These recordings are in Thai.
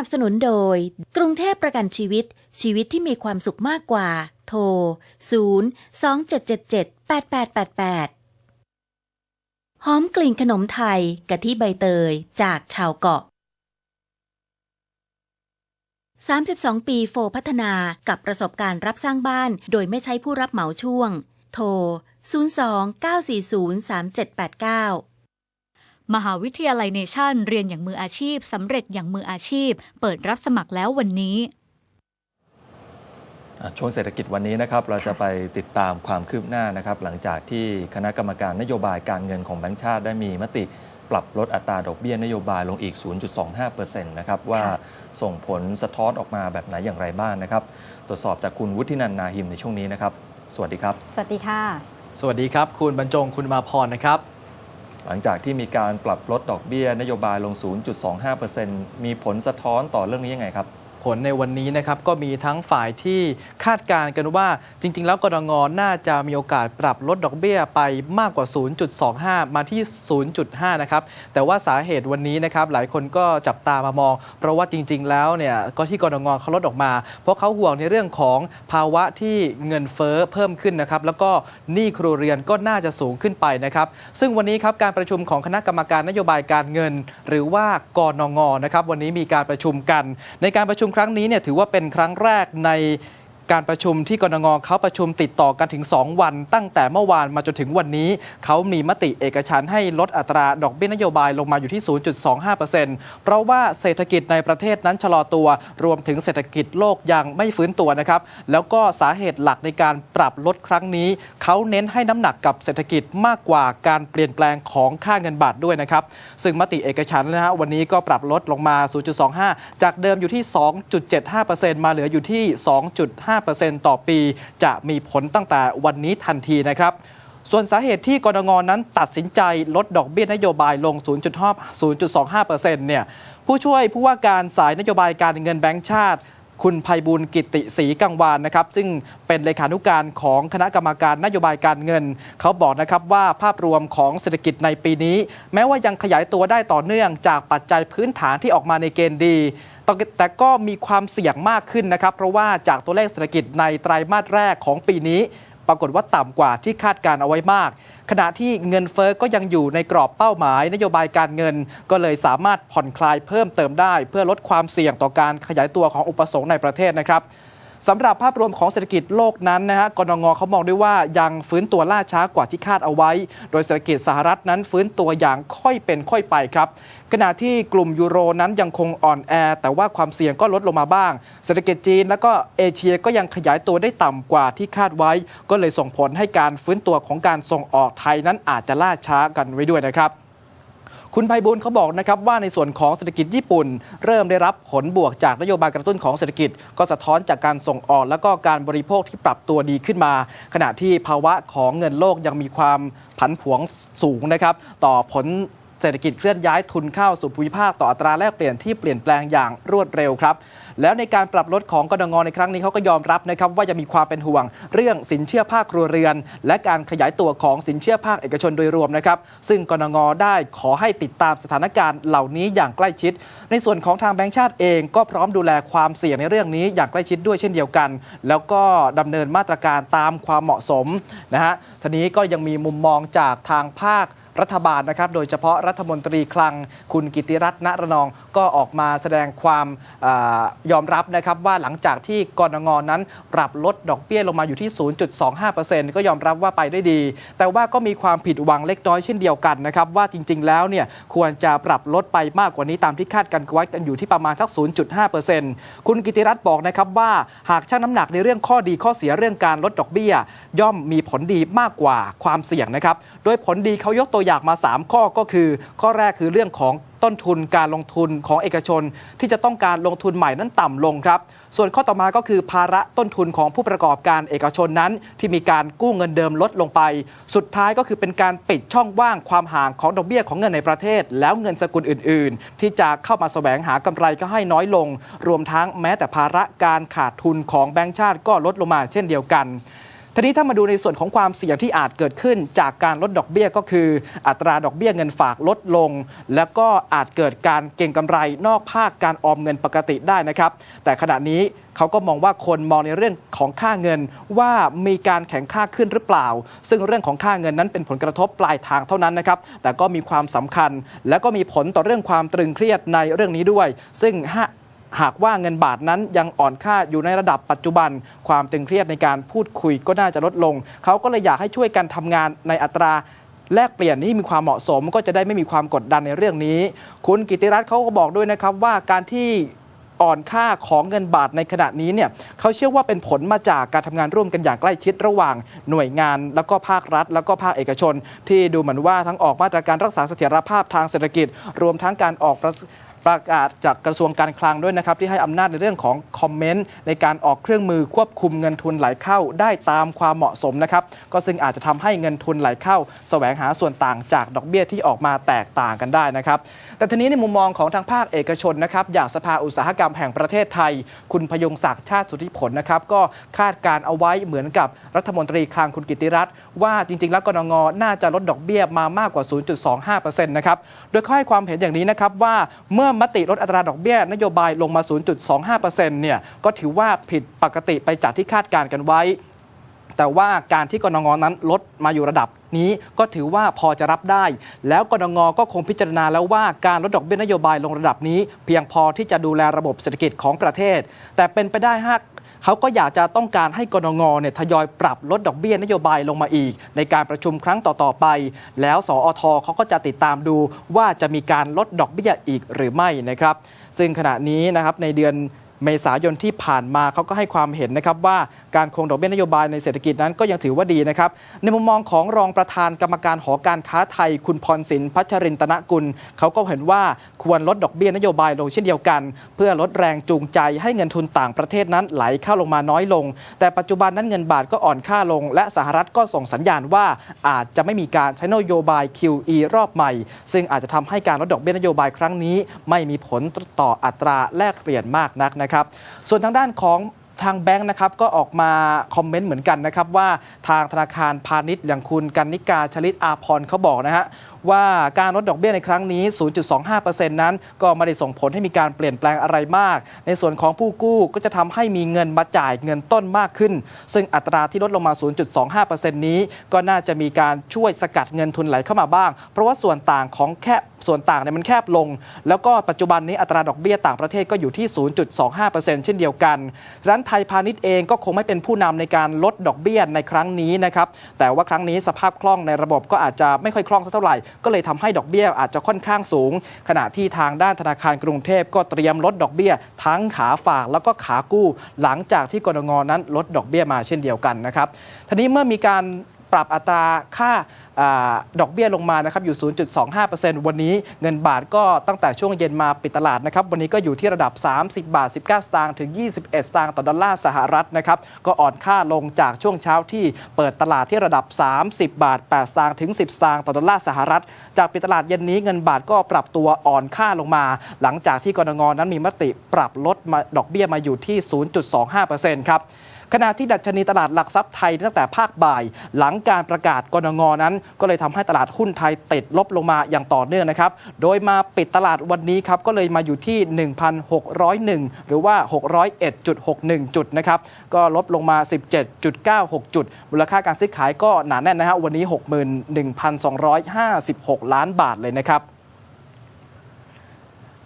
นับสนุนโดย กรุงเทพประกันชีวิต ชีวิตที่มีความสุขมากกว่า โทร 0 2 7 7 7 8 8 8 8 หอมกลิ่นขนมไทยกะทิใบเตยจากชาวเกาะ 32 ปีโฟพัฒนากับประสบการณ์รับสร้างบ้าน โดยไม่ใช้ผู้รับเหมาช่วง โทร 02 940 3789 มหาวิทยาลัยเนชั่นเรียนอย่างมืออาชีพสำเร็จอย่างมืออาชีพ เปิดรับสมัครแล้ววันนี้อะช่วงเศรษฐกิจวันนี้นะครับเราจะไปติดตามความคืบหน้านะครับ หลังจากที่คณะกรรมการนโยบายการเงินของแบงก์ชาติได้มีมติปรับลดอัตราดอกเบี้ยนโยบายลงอีก 0.25%นะครับว่าส่งผลสะท้อนออกมาแบบไหนอย่างไรบ้างนะครับ ตรวจสอบจากคุณวุฒินันท์นาหิมในช่วงนี้นะครับ สวัสดีครับ สวัสดีค่ะ สวัสดีครับ คุณบรรจงคุณมาพรนะครับ หลังจากที่มีการปรับลดดอกเบี้ยนโยบายลง 0.25%มีผลสะท้อนต่อเรื่องนี้ยังไงครับ ผลในวันนี้นะครับก็มีทั้งฝ่ายที่คาดการณ์กันว่าจริง ๆ แล้วกรงงน่าจะมีโอกาสปรับลดดอกเบี้ยไปมากกว่า 0.25 มาที่ 0.5 นะครับ แต่ว่าสาเหตุวันนี้นะครับหลายคนก็จับตามามอง เพราะว่าจริง ๆ แล้วเนี่ยก็ที่กรงงเขาลดออกมา เพราะเขาห่วงในเรื่องของภาวะที่เงินเฟ้อเพิ่มขึ้นนะครับแล้วก็หนี้ครัวเรือนก็น่าจะสูงขึ้นไปนะครับ ซึ่งวันนี้ครับการประชุมของคณะกรรมการนโยบายการเงิน หรือว่ากนงนะครับวันนี้มีการประชุมกัน ในการประชุมครั้งนี้เนี่ยถือว่าเป็นครั้งแรกใน การประชุมที่กรงงเขาประชุมติดต่อกันถึง 2 วัน ตั้งแต่เมื่อวานมาจนถึงวันนี้ เขามีมติเอกฉันให้ลดอัตราดอกเบี้ยนโยบายลงมาอยู่ที่ 0.25%เพราะว่าเศรษฐกิจในประเทศนั้นชะลอตัว รวมถึงเศรษฐกิจโลกยังไม่ฟื้นตัวนะครับ แล้วก็สาเหตุหลักในการปรับลดครั้งนี้ เขาเน้นให้น้ำหนักกับเศรษฐกิจมากกว่าการเปลี่ยนแปลงของค่าเงินบาทด้วยนะครับ ซึ่งมติเอกฉันนะฮะวันนี้ก็ปรับลดลงมา 0.25 จากเดิมอยู่ที่ 2.75%มาเหลืออยู่ที่ 2.5ต่อปี จะมีผลตั้งแต่วันนี้ทันทีนะครับส่วนสาเหตุที่กรงงนั้นตัดสินใจลดดอกเบี้ยนโยบายลง 0.25%เนี่ยผู้ช่วยผู้ว่าการสายนโยบายการเงินแบงก์ชาติ คุณภัยบุญกิติศรีกังวานนะครับ ซึ่งเป็นเลขานุการของคณะกรรมการนโยบายการเงิน เขาบอกนะครับว่าภาพรวมของเศรษฐกิจในปีนี้ แม้ว่ายังขยายตัวได้ต่อเนื่องจากปัจจัยพื้นฐานที่ออกมาในเกณฑ์ดีแต่ก็มีความเสี่ยงมากขึ้นนะครับ เพราะว่าจากตัวเลขเศรษฐกิจในไตรามาสแรกของปีนี้ ปรากฏว่าต่ำกว่าที่คาดการเอาไว้มาก ขณะที่เงินเฟอ้อก็ยังอยู่ในกรอบเป้าหมาย นโยบายการเงินก็เลยสามารถผ่อนคลายเพิ่มเติมได้ เพื่อลดความเสี่ยงต่อการขยายตัวของอุปสงค์ในประเทศนะครับ สำหรับภาพรวมของเศรษฐกิจโลกนั้นนะฮะกรงงเขามองด้วยว่ายังฟื้นตัวล่าช้ากว่าที่คาดเอาไว้ โดยเศรษฐกิจสหรัฐนั้นฟื้นตัวอย่างค่อยเป็นค่อยไปครับขณะที่กลุ่มยูโรนั้นยังคงอ่อนแอ แต่ว่าความเสี่ยงก็ลดลงมาบ้าง เศรษฐกิจจีนและก็เอเชียก็ยังขยายตัวได้ต่ำกว่าที่คาดไว้ ก็เลยส่งผลให้การฟื้นตัวของการส่งออกไทยนั้นอาจจะล่าช้ากันไว้ด้วยนะครับ คุณไพบุญเขาบอกนะครับว่าในส่วนของเศรษฐกิจญี่ปุ่น เริ่มได้รับผลบวกจากนโยบายกระตุ้นของเศรษฐกิจ ก็สะท้อนจากการส่งออกและก็การบริโภคที่ปรับตัวดีขึ้นมา ขณะที่ภาวะของเงินโลกยังมีความผันผวนสูงนะครับ ต่อผล เศรษฐกิจเคลื่อนย้ายทุนเข้าสู่ภูมิภาคต่ออัตราแลกเปลี่ยนที่เปลี่ยนแปลงอย่างรวดเร็วครับ แล้วในการปรับลดของกรงในครั้งนี้เขาก็ยอมรับนะครับว่าจะมีความเป็นห่วง เรื่องสินเชื่อภาคครัวเรือน และการขยายตัวของสินเชื่อภาคเอกชนโดยรวมนะครับ ซึ่งกรงได้ขอให้ติดตามสถานการณ์เหล่านี้อย่างใกล้ชิด ในส่วนของทางแบงก์ชาติเองก็พร้อมดูแลความเสี่ยงในเรื่องนี้อย่างใกล้ชิดด้วยเช่นเดียวกัน แล้วก็ดำเนินมาตรการตามความเหมาะสมนะฮะทีนี้ก็ยังมีมุมมองจากทางภาครัฐบาลนะครับ โดยเฉพาะรัฐมนตรีคลังคุณกิติรัตน์ณระนองก็ออกมาแสดงความอยอมรับนะครับว่าหลังจากที่กรงงนั้นปรับลดดอกเบี้ยลงมาอยู่ที่ 0.25%ก็ยอมรับว่าไปได้ดี แต่ว่าก็มีความผิดหวังเล็กน้อยเช่นเดียวกันนะครับ ว่าจริง ๆ แล้วเนี่ยควรจะปรับลดไปมากกว่านี้ตามที่คาดกันไว้กันอยู่ที่ประมาณสัก 0.5%คุณกิติรัตน์บอกนะครับว่าหากชั่งน้ำหนักในเรื่องข้อดีข้อเสียเรื่องการลดดอกเบี้ย ย่อมมีผลดีมากกว่าความเสี่ยงนะครับ โดยผลดีเขายกตัวอย่างมา 3 ข้อก็คือ ข้อแรกคือเรื่องของต้นทุนการลงทุนของเอกชน ที่จะต้องการลงทุนใหม่นั้นต่ำลงครับ ส่วนข้อต่อมาก็คือภาระต้นทุนของผู้ประกอบการเอกชนนั้น ที่มีการกู้เงินเดิมลดลงไป สุดท้ายก็คือเป็นการปิดช่องว่างความห่างของดอกเบี้ยของเงินในประเทศ แล้วเงินสกุลอื่น ๆ ที่จะเข้ามาแสวงหากำไรก็ให้น้อยลง รวมทั้งแม้แต่ภาระการขาดทุนของแบงก์ชาติก็ลดลงมาเช่นเดียวกัน ทีนี้ถ้ามาดูในส่วนของความเสี่ยงที่อาจเกิดขึ้น จากการลดดอกเบี้ยก็คือ อัตราดอกเบี้ยเงินฝากลดลง แล้วก็อาจเกิดการเก็งกำไรนอกภาคการออมเงินปกติได้นะครับ แต่ขณะนี้เขาก็มองว่าคนมองในเรื่องของค่าเงินว่ามีการแข่งค่าขึ้นหรือเปล่า ซึ่งเรื่องของค่าเงินนั้นเป็นผลกระทบปลายทางเท่านั้นนะครับ แต่ก็มีความสำคัญ และก็มีผลต่อเรื่องความตรึงเครียดในเรื่องนี้ด้วย ซึ่ง หากว่าเงินบาทนั้นยังอ่อนค่าอยู่ในระดับปัจจุบัน ความตึงเครียดในการพูดคุยก็น่าจะลดลง เขาก็เลยอยากให้ช่วยกันทำงานในอัตราแลกเปลี่ยนที่มีความเหมาะสม ก็จะได้ไม่มีความกดดันในเรื่องนี้ คุณกิติรัตน์เขาก็บอกด้วยนะครับว่าการที่อ่อนค่าของเงินบาทในขณะนี้เนี่ยเขาเชื่อว่าเป็นผลมาจากการทำงานร่วมกันอย่างใกล้ชิดระหว่างหน่วยงาน แล้วก็ภาครัฐ แล้วก็ภาคเอกชน ที่ดูเหมือนว่าทั้งออกมาตรการรักษาเสถียรภาพทางเศรษฐกิจ รวมทั้งการออกประ ประกาศจากกระทรวงการคลังด้วยนะครับ ที่ให้อำนาจในเรื่องของคอมเมนต์ในการออกเครื่องมือควบคุมเงินทุนไหลเข้าได้ตามความเหมาะสมนะครับ ก็ซึ่งอาจจะทำให้เงินทุนไหลเข้า แสวงหาส่วนต่างจากดอกเบี้ยที่ออกมาแตกต่างกันได้นะครับ แต่ทีนี้ในมุมมองของทางภาคเอกชนนะครับ อย่างสภาอุตสาหกรรมแห่งประเทศไทย คุณพยงศักดิ์ชาติสุทธิผลนะครับ ก็คาดการเอาไว้เหมือนกับรัฐมนตรีคลังคุณกิติรัตน์ว่าจริง ๆ แล้วกรงน่าจะลดดอกเบี้ยมามากกว่า 0.25%นะครับ โดยเขาให้ความเห็นอย่างนี้นะครับว่าเมื่อมติลดอัตราดอกเบี้ย นโยบายลงมา 0.25%เนี่ยก็ถือว่าผิดปกติไปจากที่คาดการณ์กันไว้ แต่ว่าการที่กรงงนั้นลดมาอยู่ระดับนี้ก็ถือว่าพอจะรับได้ แล้วกรงงก็คงพิจารณาแล้วว่าการลดดอกเบี้ยนโยบายลงระดับนี้ เพียงพอที่จะดูแลระบบเศรษฐกิจของประเทศ แต่เป็นไปได้หาก เขาก็อยากจะต้องการให้กรงงเนี่ยทยอยปรับลดดอกเบี้ยนโยบายลงมาอีก ในการประชุมครั้งต่อๆไป แล้วสอทเขาก็จะติดตามดูว่าจะมีการลดดอกเบี้ยอีกหรือไม่นะครับ ซึ่งขณะนี้นะครับในเดือน เมษายนที่ผ่านมาเขาก็ให้ความเห็นนะครับว่าการคงดอกเบี้ยนโยบายในเศรษฐกิจนั้นก็ยังถือว่าดีนะครับในมุมมองของรองประธานกรรมการหอการค้าไทย คุณพรศินพัชรินตนกุลเขาก็เห็นว่าควรลดดอกเบี้ยนโยบายลงเช่นเดียวกัน เพื่อลดแรงจูงใจให้เงินทุนต่างประเทศนั้นไหลเข้าลงมาน้อยลง แต่ปัจจุบันนั้นเงินบาทก็อ่อนค่าลง และสหรัฐก็ส่งสัญญาณว่าอาจจะไม่มีการใช้นโยบาย QE รอบใหม่ ซึ่งอาจจะทำให้การลดดอกเบี้ยนโยบายครั้งนี้ ไม่มีผลต่ออัตราแลกเปลี่ยนมากนักนะครับส่วนทางด้านของทางแบงค์นะครับก็ออกมาคอมเมนต์เหมือนกันนะครับว่าทางธนาคารพาณิชย์อย่างคุณกันนิกาชลิตอาพรเขาบอกนะฮะว่าการลดดอกเบี้ยในครั้งนี้ 0.25%นั้น ก็ไม่ได้ส่งผลให้มีการเปลี่ยนแปลงอะไรมาก ในส่วนของผู้กู้ก็จะทำให้มีเงินมาจ่ายเงินต้นมากขึ้น ซึ่งอัตราที่ลดลงมา 0.25%นี้ ก็น่าจะมีการช่วยสกัดเงินทุนไหลเข้ามาบ้าง เพราะว่าส่วนต่างของแคบส่วนต่างเนี่ยมันแคบลง แล้วก็ปัจจุบันนี้อัตราดอกเบี้ยต่างประเทศก็อยู่ที่ 0.25%เช่นเดียวกันดังนั้นไทยพาณิชย์เองก็คงไม่เป็นผู้นำในการลดดอกเบี้ยในครั้งนี้นะครับ แต่ว่าครั้งนี้สภาพคล่องในระบบก็อาจจะไม่ค่อยคล่องเท่าไหร่ ก็เลยทำให้ดอกเบี้ยอาจจะค่อนข้างสูง ขณะที่ทางด้านธนาคารกรุงเทพก็เตรียมลดดอกเบี้ย ทั้งขาฝากแล้วก็ขากู้ หลังจากที่กรงงนั้นลดดอกเบี้ยมาเช่นเดียวกันนะครับทีนี้เมื่อมีการ ปรับอัตราค่าอดอกเบี้ยลงมานะครับอยู่ 0.25%วันนี้เงินบาทก็ตั้งแต่ช่วงเย็นมาปิดตลาดนะครับวันนี้ก็อยู่ที่ระดับ 30 บาท 19 สตางค์ถึง 21 สตางค์ต่อดอลลาร์สหรัฐนะครับก็อ่อนค่าลงจากช่วงเช้าที่เปิดตลาดที่ระดับ 30 บาท 8 สตางค์ถึง 10 สตางค์ต่อดอลลาร์สหรัฐ จากปิดตลาดเย็นนี้เงินบาทก็ปรับตัวอ่อนค่าลงมา หลังจากที่กรงงนั้นมีมติปรับลดดอกเบี้ยมาอยู่ที่ 0.25%ครับ ขณะที่ดัชนีตลาดหลักทรัพย์ไทยตั้งแต่ภาคบ่าย หลังการประกาศกรงงนั้น ก็เลยทำให้ตลาดหุ้นไทยติดลบลงมาอย่างต่อเนื่องนะครับ โดยมาปิดตลาดวันนี้ครับก็เลยมาอยู่ที่ 1,601 หรือว่า 601.61 จุดนะครับ ก็ลดลงมา 17.96 จุด มูลค่าการซื้อขายก็หนาแน่นนะฮะวันนี้ 61,256 ล้านบาทเลยนะครับ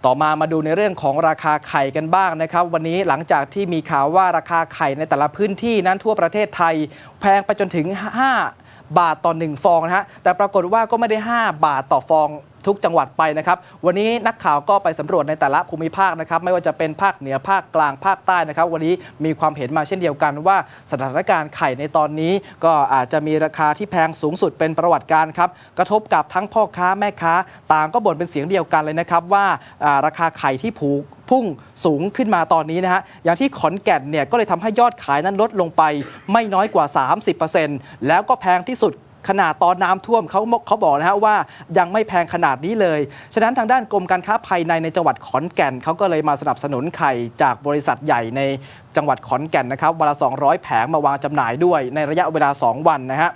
ต่อมามาดูในเรื่องของราคาไข่กันบ้างนะครับ วันนี้หลังจากที่มีข่าวว่าราคาไข่ในแต่ละพื้นที่นั้นทั่วประเทศไทย แพงไปจนถึง 5 บาทต่อ 1 ฟองนะฮะแต่ปรากฏว่าก็ไม่ได้ 5 บาทต่อฟอง ทุกจังหวัดไปนะครับ วันนี้นักข่าวก็ไปสำรวจในแต่ละภูมิภาคนะครับ ไม่ว่าจะเป็นภาคเหนือภาคกลางภาคใต้นะครับ วันนี้มีความเห็นมาเช่นเดียวกันว่าสถานการณ์ไข่ในตอนนี้ ก็อาจจะมีราคาที่แพงสูงสุดเป็นประวัติการครับกระทบกับทั้งพ่อค้าแม่ค้า ต่างก็บ่นเป็นเสียงเดียวกันเลยนะครับว่าราคาไข่ที่ผูกพุ่งสูงขึ้นมาตอนนี้นะฮะ อย่างที่ขอนแก่นเนี่ยก็เลยทำให้ยอดขายนั้นลดลงไปไม่น้อยกว่า 30%แล้วก็แพงที่สุด ขนาดตอนน้ำท่วมเขาเขาบอกนะฮะว่ายังไม่แพงขนาดนี้เลย ฉะนั้นทางด้านกรมการค้าภายในในจังหวัดขอนแก่นเขาก็เลยมาสนับสนุนไข่จากบริษัทใหญ่ใน จังหวัดขอนแก่นนะครับวันละ 200 แผงมาวางจำหน่ายด้วยในระยะเวลา 2 วันนะฮะ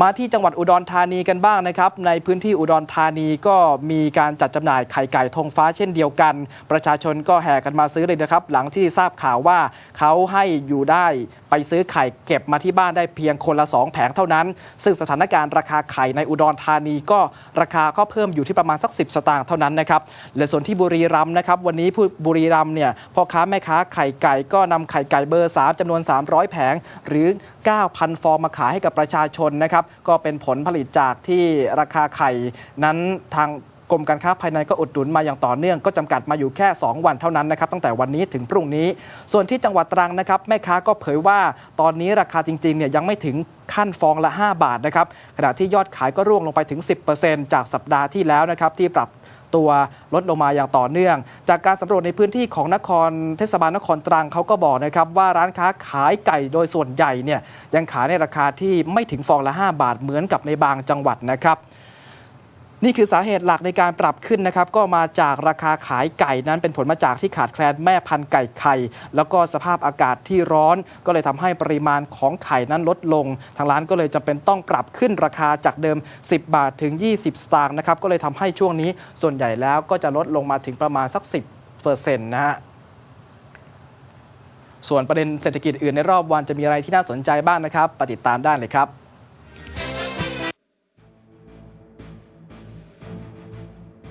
มาที่จังหวัดอุดรธานีกันบ้างนะครับ ในพื้นที่อุดรธานีก็มีการจัดจำหน่ายไข่ไก่ธงฟ้าเช่นเดียวกัน ประชาชนก็แห่กันมาซื้อเลยนะครับ หลังที่ทราบข่าวว่าเขาให้อยู่ได้ไปซื้อไข่เก็บมาที่บ้านได้เพียงคนละ 2 แผงเท่านั้น ซึ่งสถานการณ์ราคาไข่ในอุดรธานีก็ราคาก็เพิ่มอยู่ที่ประมาณสัก 10 สตางค์เท่านั้นนะครับและส่วนที่บุรีรัมย์นะครับวันนี้ผู้บุรีรัมย์เนี่ยพ่อค้าแม่ค้าไข่ไก่ก็นำไข่ไก่เบอร์ 3จำนวน 300 แผง หรือ 9,000 ฟองมาขายให้กับประชาชนนะครับก็เป็นผลผลิตจากที่ราคาไข่นั้นทางกรมการค้าภายในก็อุดหนุนมาอย่างต่อเนื่องก็จำกัดมาอยู่แค่ 2 วันเท่านั้นนะครับตั้งแต่วันนี้ถึงพรุ่งนี้ ส่วนที่จังหวัดตรังนะครับแม่ค้าก็เผยว่าตอนนี้ราคาจริงๆเนี่ยยังไม่ถึงขั้นฟองละ 5 บาทนะครับขณะที่ยอดขายก็ร่วงลงไปถึง 10%จากสัปดาห์ที่แล้วนะครับที่ปรับ ตัวลดลงมาอย่างต่อเนื่อง จากการสำรวจในพื้นที่ของนครเทศบาลนครตรังเขาก็บอกนะครับว่าร้านค้าขายไก่โดยส่วนใหญ่เนี่ยยังขายในราคาที่ไม่ถึงฟองละ 5 บาทเหมือนกับในบางจังหวัดนะครับ นี่คือสาเหตุหลักในการปรับขึ้นนะครับก็มาจากราคาขายไก่นั้นเป็นผลมาจากที่ขาดแคลนแม่พันธุ์ไก่ไข่ แล้วก็สภาพอากาศที่ร้อน ก็เลยทำให้ปริมาณของไข่นั้นลดลง ทางร้านก็เลยจำเป็นต้องปรับขึ้นราคาจากเดิม 10 บาทถึง 20 สตางค์นะครับก็เลยทำให้ช่วงนี้ส่วนใหญ่แล้วก็จะลดลงมาถึงประมาณสัก 10เปอร์เซ็นต์นะฮะส่วนประเด็นเศรษฐกิจอื่นในรอบวันจะมีอะไรที่น่าสนใจบ้างนะครับปติดตามได้เลยครับ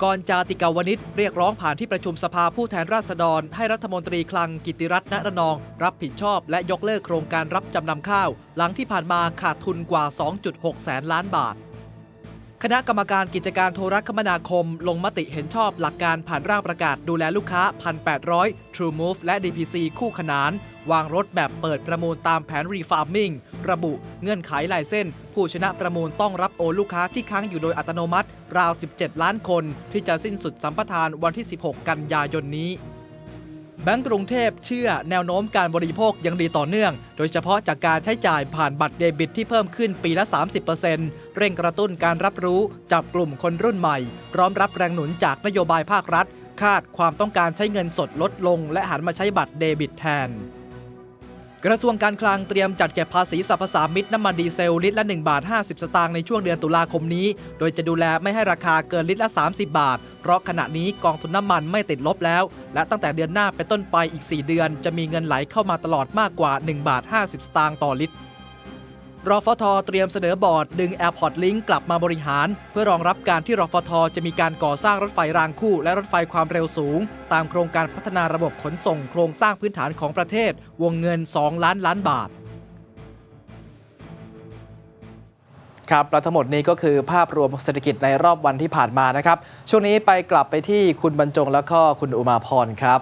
ก่อนจาติกาวนิชเรียกร้องผ่านที่ประชุมสภาผู้แทนราษฎร ให้รัฐมนตรีคลังกิติรัตน์ณระนอง รับผิดชอบและยกเลิกโครงการรับจำนำข้าว หลังที่ผ่านมาขาดทุนกว่า 2.6 แสนล้านบาท คณะกรรมการกิจการโทรคมนาคม ลงมติเห็นชอบหลักการผ่านร่างประกาศดูแลลูกค้า 1,800 True Move และ DPC คู่ขนาน วางรถแบบเปิดประมูลตามแผน Refarming ระบุเงื่อนไขลายเส้น ผู้ชนะประมูลต้องรับโอนลูกค้าที่ค้างอยู่โดยอัตโนมัติ ราว 17 ล้านคน ที่จะสิ้นสุดสัมปทานวันที่ 16 กันยายนนี้ แบงก์กรุงเทพเชื่อแนวโน้มการบริโภคยังดีต่อเนื่อง โดยเฉพาะจากการใช้จ่ายผ่านบัตรเดบิตที่เพิ่มขึ้นปีละ 30%เร่งกระตุ้นการรับรู้จับกลุ่มคนรุ่นใหม่ พร้อมรับแรงหนุนจากนโยบายภาครัฐ คาดความต้องการใช้เงินสดลดลง และหันมาใช้บัตรเดบิตแทน กระทรวงการคลังเตรียมจัดเก็บภาษีสรรพสามิตน้ำมันดีเซลลิตรละ1บาท50 สตางค์ในช่วงเดือนตุลาคมนี้ โดยจะดูแลไม่ให้ราคาเกินลิตรละ 30 บาท เพราะขณะนี้กองทุนน้ำมันไม่ติดลบแล้ว และตั้งแต่เดือนหน้าเป็นต้นไปอีก 4 เดือน จะมีเงินไหลเข้ามาตลอดมากกว่า 1 บาท 50 สตางค์ต่อลิตร รฟทเตรียมเสนอบอร์ดดึง Airport Link กลับมาบริหาร เพื่อรองรับการที่รฟทจะมีการก่อสร้างรถไฟรางคู่ และรถไฟความเร็วสูง ตามโครงการพัฒนาระบบขนส่งโครงสร้างพื้นฐานของประเทศ วงเงิน 2 ล้านล้านบาทครับและทั้งหมดนี้ก็คือภาพรวมเศรษฐกิจในรอบวันที่ผ่านมานะครับ ช่วงนี้ไปกลับไปที่คุณบรรจงแล้วก็คุณอุมาพรครับ